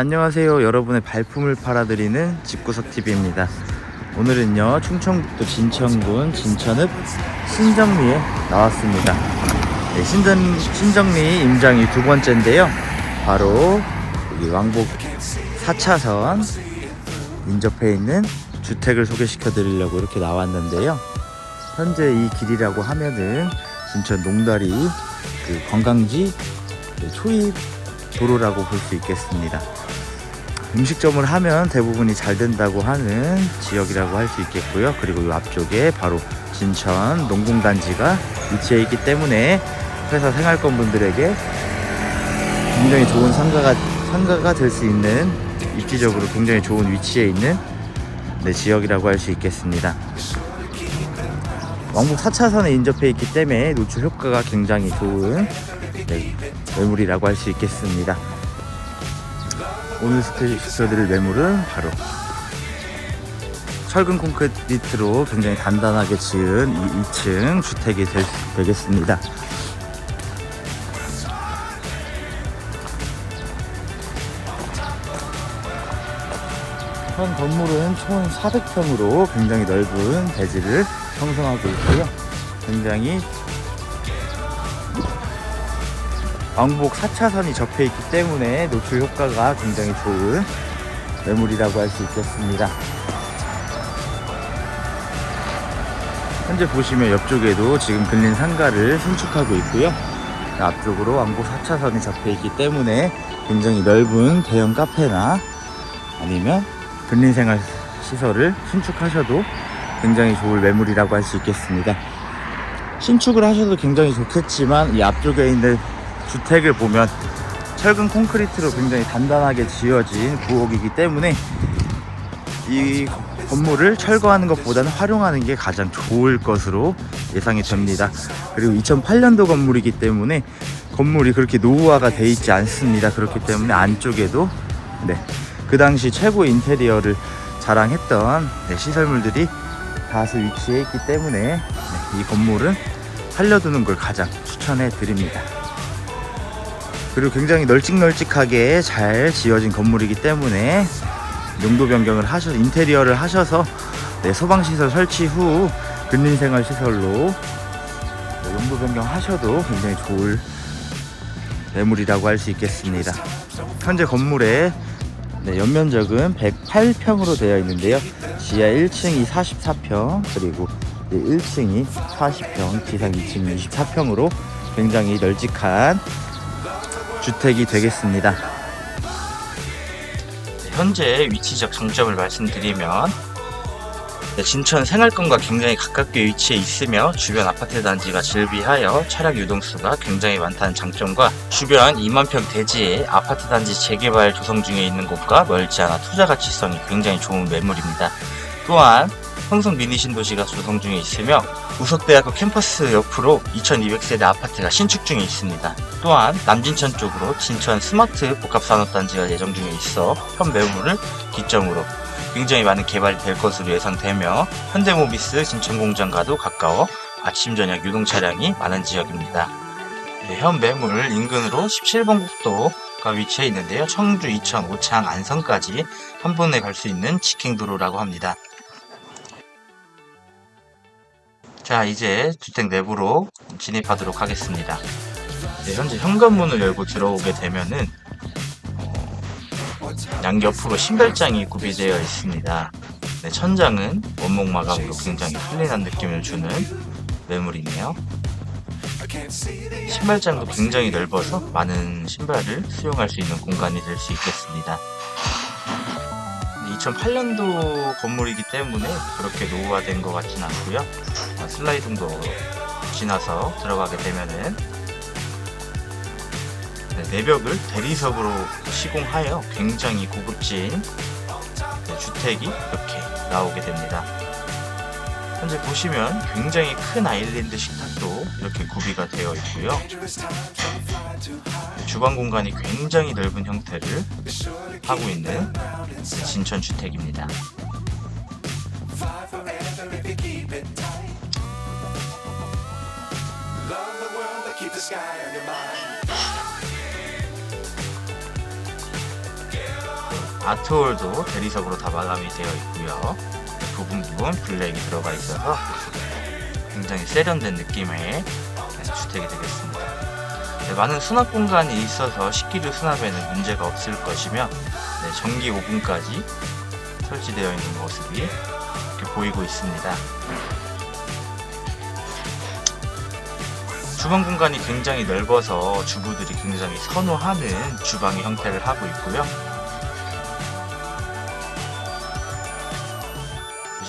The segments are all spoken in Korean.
네, 안녕하세요. 여러분의 발품을 팔아드리는 집구석TV입니다. 오늘은요, 충청북도 진천군 진천읍 신정리에 나왔습니다. 네, 신전, 신정리 임장이 두 번째인데요. 바로 여기 왕복 4차선 인접해 있는 주택을 소개시켜 드리려고 이렇게 나왔는데요. 현재 이 길이라고 하면은 진천 농다리 그 관광지 네, 초입 도로라고 볼 수 있겠습니다. 음식점을 하면 대부분이 잘 된다고 하는 지역이라고 할 수 있겠고요. 그리고 이 앞쪽에 바로 진천 농공단지가 위치해 있기 때문에 회사 생활권 분들에게 굉장히 좋은 상가가 상가가 될 수 있는 입지적으로 굉장히 좋은 위치에 있는 네, 지역이라고 할 수 있겠습니다. 왕복 4차선에 인접해 있기 때문에 노출 효과가 굉장히 좋은 네, 매물이라고 할 수 있겠습니다. 오늘 스테이션드릴 매물은 바로 철근 콘크리트로 굉장히 단단하게 지은 이 2층 주택이 될, 되겠습니다. 현 건물은 총 400평으로 굉장히 넓은 대지를 형성하고 있고요. 굉장히 왕복 4차선이 접해 있기 때문에 노출 효과가 굉장히 좋은 매물이라고 할 수 있겠습니다. 현재 보시면 옆쪽에도 지금 근린 상가를 신축하고 있고요. 앞쪽으로 왕복 4차선이 접해 있기 때문에 굉장히 넓은 대형 카페나 아니면 근린생활 시설을 신축하셔도 굉장히 좋을 매물이라고 할 수 있겠습니다. 신축을 하셔도 굉장히 좋겠지만 이 앞쪽에 있는 주택을 보면 철근 콘크리트로 굉장히 단단하게 지어진 구옥이기 때문에 이 건물을 철거하는 것보다는 활용하는 게 가장 좋을 것으로 예상이 됩니다. 그리고 2008년도 건물이기 때문에 건물이 그렇게 노후화가 돼 있지 않습니다. 그렇기 때문에 안쪽에도 네, 그 당시 최고 인테리어를 자랑했던 네, 시설물들이 다수 위치해 있기 때문에 네, 이 건물은 살려두는 걸 가장 추천해 드립니다. 그리고 굉장히 널찍널찍하게 잘 지어진 건물이기 때문에 용도 변경을 하셔 인테리어를 하셔서 네, 소방 시설 설치 후 근린생활 시설로 네, 용도 변경 하셔도 굉장히 좋을 매물이라고 할 수 있겠습니다. 현재 건물의 네, 연면적은 108평으로 되어 있는데요. 지하 1층이 44평, 그리고 1층이 40평, 지상 2층이 24평으로 굉장히 널찍한 주택이 되겠습니다. 현재 위치적 장점을 말씀드리면 네, 진천 생활권과 굉장히 가깝게 위치해 있으며 주변 아파트 단지가 즐비하여 차량 유동수가 굉장히 많다는 장점과 주변 2만 평 대지에 아파트 단지 재개발 조성 중에 있는 곳과 멀지 않아 투자 가치성이 굉장히 좋은 매물입니다. 또한 형성 미니 신도시가 조성 중에 있으며 우석대학교 캠퍼스 옆으로 2200세대 아파트가 신축 중에 있습니다. 또한 남진천 쪽으로 진천 스마트 복합산업단지가 예정 중에 있어 현 매물을 기점으로 굉장히 많은 개발이 될 것으로 예상되며 현대모비스 진천공장과도 가까워 아침 저녁 유동 차량이 많은 지역입니다. 네, 현 매물 인근으로 17번 국도 가 위치해 있는데요. 청주, 이천, 오창, 안성까지 한 번에 갈 수 있는 직행도로라고 합니다. 자, 이제 주택 내부로 진입하도록 하겠습니다. 네, 현재 현관문을 열고 들어오게 되면은 어, 양옆으로 신발장이 구비되어 있습니다. 네, 천장은 원목 마감으로 굉장히 클린한 느낌을 주는 매물이네요. 신발장도 굉장히 넓어서 많은 신발을 수용할 수 있는 공간이 될 수 있겠습니다. 2008년도 건물이기 때문에 그렇게 노후화된 것 같진 않고요. 어, 슬라이딩도 지나서 들어가게 되면은 네, 내벽을 대리석으로 시공하여 굉장히 고급진 네, 주택이 이렇게 나오게 됩니다. 현재 보시면 굉장히 큰 아일랜드 식탁도 이렇게 구비가 되어 있고요. 네, 주방 공간이 굉장히 넓은 형태를 하고 있는 진천 주택입니다. 아트홀도 대리석으로 다 마감이 되어 있고요. 부분 부분 블랙이 들어가 있어서 굉장히 세련된 느낌의 네, 주택이 되겠습니다. 네, 많은 수납 공간이 있어서 식기류 수납에는 문제가 없을 것이며 네, 전기 오븐까지 설치되어 있는 모습이 이렇게 보이고 있습니다. 주방 공간이 굉장히 넓어서 주부들이 굉장히 선호하는 주방의 형태를 하고 있고요.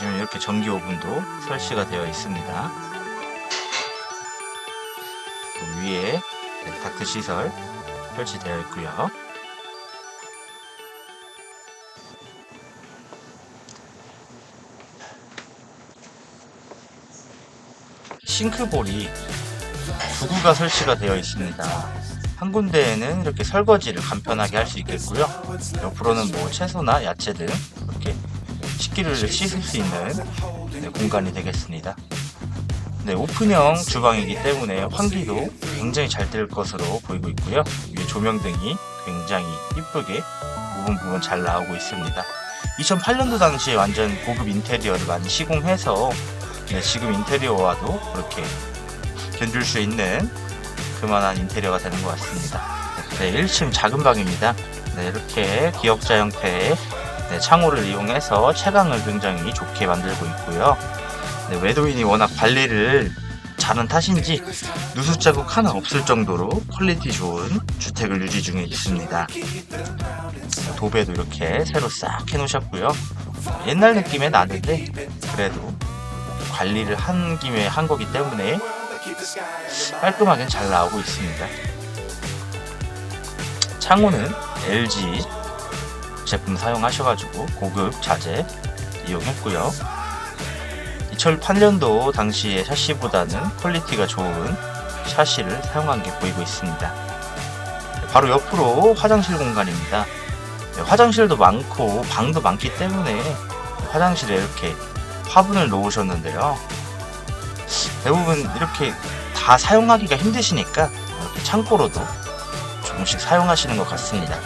보시면 이렇게 전기 오븐도 설치가 되어 있습니다. 또 위에 네, 다크 시설 설치되어 있고요. 싱크볼이 두 구가 설치가 되어 있습니다. 한 군데에는 이렇게 설거지를 간편하게 할 수 있겠고요. 옆으로는 뭐 채소나 야채 등 이렇게 식기를 씻을 수 있는 네, 공간이 되겠습니다. 네, 오픈형 주방이기 때문에 환기도 굉장히 잘 될 것으로 보이고 있고요. 위에 조명등이 굉장히 이쁘게 부분 부분 잘 나오고 있습니다. 2008년도 당시에 완전 고급 인테리어를 많이 시공해서 네, 지금 인테리어와도 그렇게 견줄 수 있는 그만한 인테리어가 되는 것 같습니다. 네, 1층 작은 방입니다. 네, 이렇게 기역자 형태의 네, 창호를 이용해서 채광을 굉장히 좋게 만들고 있고요. 네, 외도인이 워낙 관리를 잘한 탓인지 누수 자국 하나 없을 정도로 퀄리티 좋은 주택을 유지 중에 있습니다. 도배도 이렇게 새로 싹 해놓으셨고요. 옛날 느낌에 나는데 그래도 관리를 한 김에 한 거기 때문에 깔끔하게 잘 나오고 있습니다. 창호는 LG 제품 사용하셔가지고 고급 자재 이용했고요. 2008년도 당시의 샤시보다는 퀄리티가 좋은 샤시를 사용한 게 보이고 있습니다. 바로 옆으로 화장실 공간입니다. 네, 화장실도 많고 방도 많기 때문에 화장실에 이렇게 화분을 놓으셨는데요. 대부분 이렇게 다 사용하기가 힘드시니까 이렇게 창고로도 조금씩 사용하시는 것 같습니다.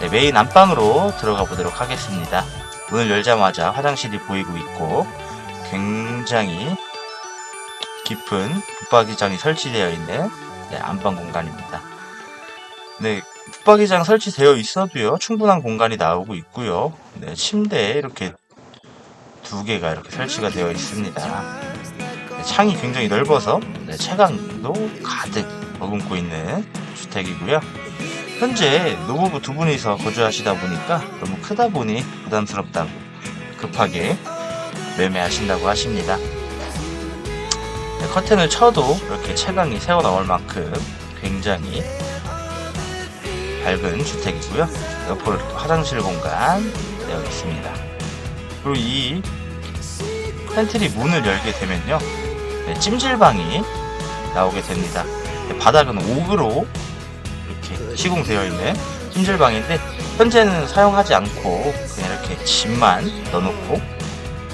네, 메인 안방으로 들어가 보도록 하겠습니다. 문을 열자마자 화장실이 보이고 있고 굉장히 깊은 붙박이장이 설치되어 있는 네, 안방 공간입니다. 네, 붙박이장 설치되어 있어도요 충분한 공간이 나오고 있고요. 네, 침대에 이렇게 두 개가 이렇게 설치가 되어 있습니다. 네, 창이 굉장히 넓어서 네, 채광도 가득 머금고 있는 주택이고요. 현재 노부부 두 분이서 거주하시다 보니까 너무 크다 보니 부담스럽다고 급하게 매매하신다고 하십니다. 네, 커튼을 쳐도 이렇게 채광이 새어 나올 만큼 굉장히 밝은 주택이고요. 옆으로 이렇게 화장실 공간 되어 있습니다. 그리고 이 팬트리 문을 열게 되면요. 네, 찜질방이 나오게 됩니다. 네, 바닥은 옥으로 이렇게 시공되어 있는 찜질방인데 현재는 사용하지 않고 그냥 이렇게 짐만 넣어놓고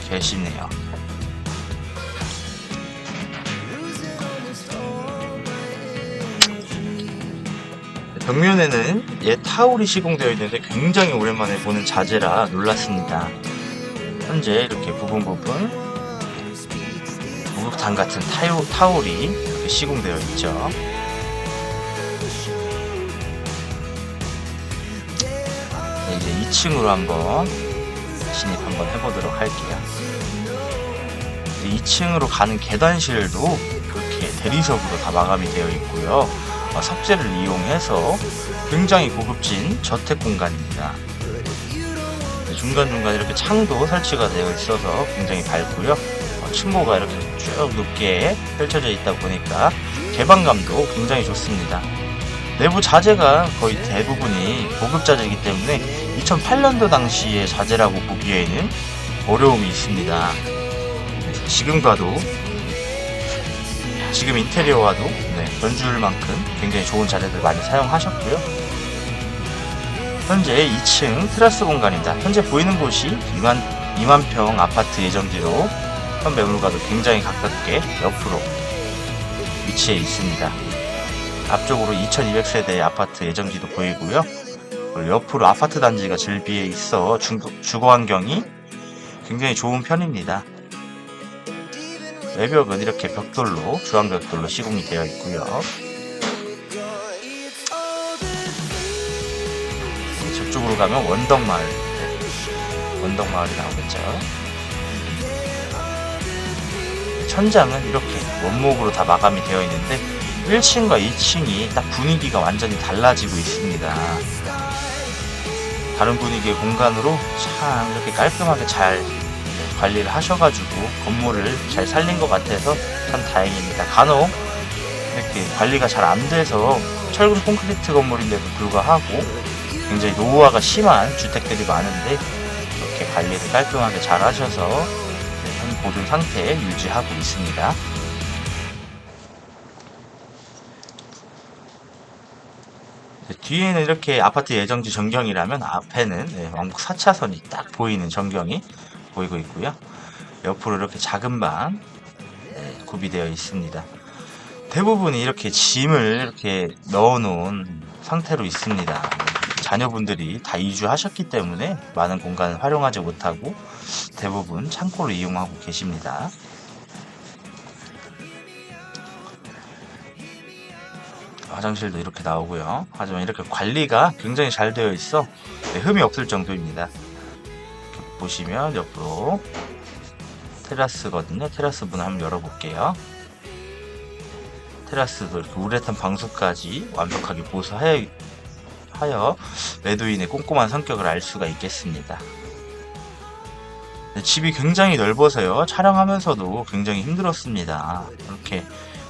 계시네요. 벽면에는 옛 타올이 시공되어 있는데 굉장히 오랜만에 보는 자재라 놀랐습니다. 현재 이렇게 부분 부분 목욕탕 같은 타오, 타올이 시공되어 있죠. 이제 2층으로 한번 진입 한번 해보도록 할게요. 2층으로 가는 계단실도 그렇게 대리석으로 다 마감이 되어 있고요. 어, 석재를 이용해서 굉장히 고급진 저택 공간입니다. 네, 중간중간 이렇게 창도 설치가 되어 있어서 굉장히 밝고요. 어, 층고가 이렇게 쭉 높게 펼쳐져 있다 보니까 개방감도 굉장히 좋습니다. 내부 자재가 거의 대부분이 고급 자재이기 때문에 2008년도 당시의 자재라고 보기에는 어려움이 있습니다. 그래서 지금 인테리어와도 네, 견줄 만큼 굉장히 좋은 자재들 많이 사용하셨고요. 현재 2층 테라스 공간입니다. 현재 보이는 곳이 2만, 2만 평 아파트 예정지로 현 매물과도 굉장히 가깝게 옆으로 위치해 있습니다. 앞쪽으로 2200세대의 아파트 예정지도 보이고요. 옆으로 아파트 단지가 즐비해 있어 주, 주거 환경이 굉장히 좋은 편입니다. 외벽은 이렇게 벽돌로 주황벽돌로 시공이 되어 있고요. 저쪽으로 가면 원덕마을 네, 원덕마을이 나오겠죠. 천장은 이렇게 원목으로 다 마감이 되어 있는데 1층과 2층이 딱 분위기가 완전히 달라지고 있습니다. 다른 분위기의 공간으로 참 이렇게 깔끔하게 잘 관리를 하셔가지고 건물을 잘 살린 것 같아서 참 다행입니다. 간혹 이렇게 관리가 잘 안 돼서 철근 콘크리트 건물인데도 불구하고 굉장히 노후화가 심한 주택들이 많은데 이렇게 관리를 깔끔하게 잘 하셔서 네, 현 보존 상태에 유지하고 있습니다. 뒤에는 이렇게 아파트 예정지 전경이라면 앞에는 네, 왕복 4차선이 딱 보이는 전경이 보이고 있고요. 옆으로 이렇게 작은 방 네, 구비되어 있습니다. 대부분이 이렇게 짐을 이렇게 넣어놓은 상태로 있습니다. 자녀분들이 다 이주하셨기 때문에 많은 공간을 활용하지 못하고 대부분 창고를 이용하고 계십니다. 화장실도 이렇게 나오고요. 하지만 이렇게 관리가 굉장히 잘 되어 있어 네, 흠이 없을 정도입니다. 보시면 옆으로 테라스거든요. 테라스 문을 한번 열어볼게요. 테라스도 이렇게 우레탄 방수까지 완벽하게 보수하여 하여 매도인의 꼼꼼한 성격을 알 수가 있겠습니다. 네, 집이 굉장히 넓어서요. 촬영하면서도 굉장히 힘들었습니다. 이렇게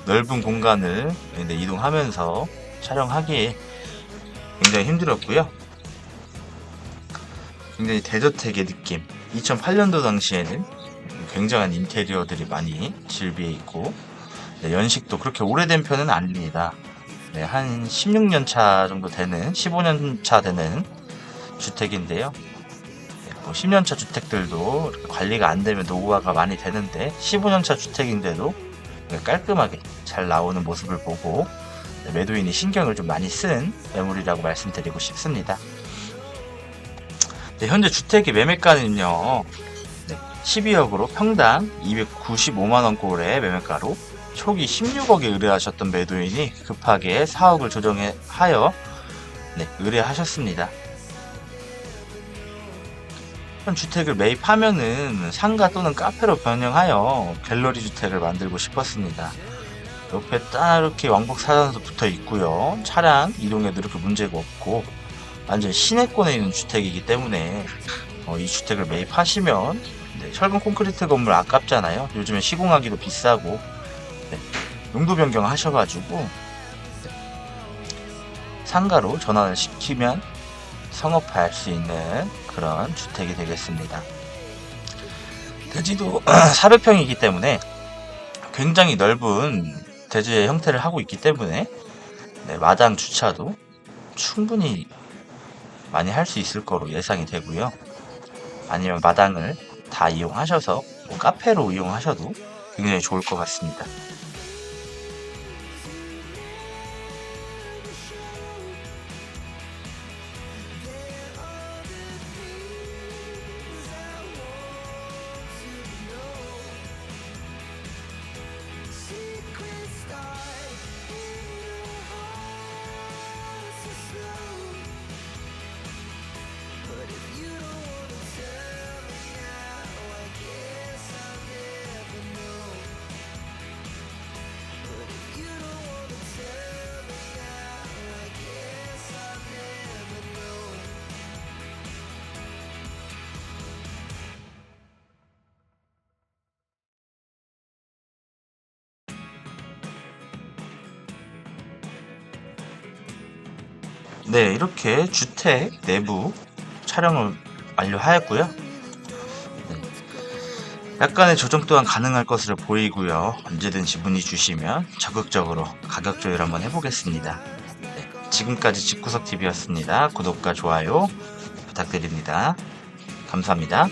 넓은 공간을 네, 이동하면서 촬영하기에 굉장히 힘들었고요. 굉장히 대저택의 느낌. 2008년도 당시에는 굉장한 인테리어들이 많이 즐비해 있고 네, 연식도 그렇게 오래된 편은 아닙니다. 네, 한 16년 차 정도 되는 15년 차 되는 주택인데요. 네, 뭐 10년 차 주택들도 관리가 안 되면 노후화가 많이 되는데 15년 차 주택인데도 깔끔하게 잘 나오는 모습을 보고 네, 매도인이 신경을 좀 많이 쓴 매물이라고 말씀드리고 싶습니다. 네, 현재 주택의 매매가는요. 12억으로 평당 295만원 꼴의 매매가로 초기 16억에 의뢰하셨던 매도인이 급하게 4억을 조정하여 네, 의뢰하셨습니다. 현 주택을 매입하면은 상가 또는 카페로 변형하여 갤러리 주택을 만들고 싶었습니다. 옆에 딱 이렇게 왕복 사단도 붙어 있고요. 차량 이동에도 이렇게 문제가 없고 완전 시내권에 있는 주택이기 때문에 어, 이 주택을 매입하시면 네, 철근 콘크리트 건물 아깝잖아요. 요즘에 시공하기도 비싸고 네, 용도 변경 하셔가지고 네, 상가로 전환을 시키면 성업할 수 있는 그런 주택이 되겠습니다. 대지도 400평이기 때문에 굉장히 넓은 대지의 형태를 하고 있기 때문에 네, 마당 주차도 충분히 많이 할 수 있을 거로 예상이 되고요. 아니면 마당을 다 이용하셔서 뭐 카페로 이용하셔도 굉장히 좋을 것 같습니다. 네, 이렇게 주택 내부 촬영을 완료하였고요. 네. 약간의 조정 또한 가능할 것으로 보이고요. 언제든지 문의 주시면 적극적으로 가격 조율 한번 해보겠습니다. 네, 지금까지 집구석TV였습니다. 구독과 좋아요 부탁드립니다. 감사합니다.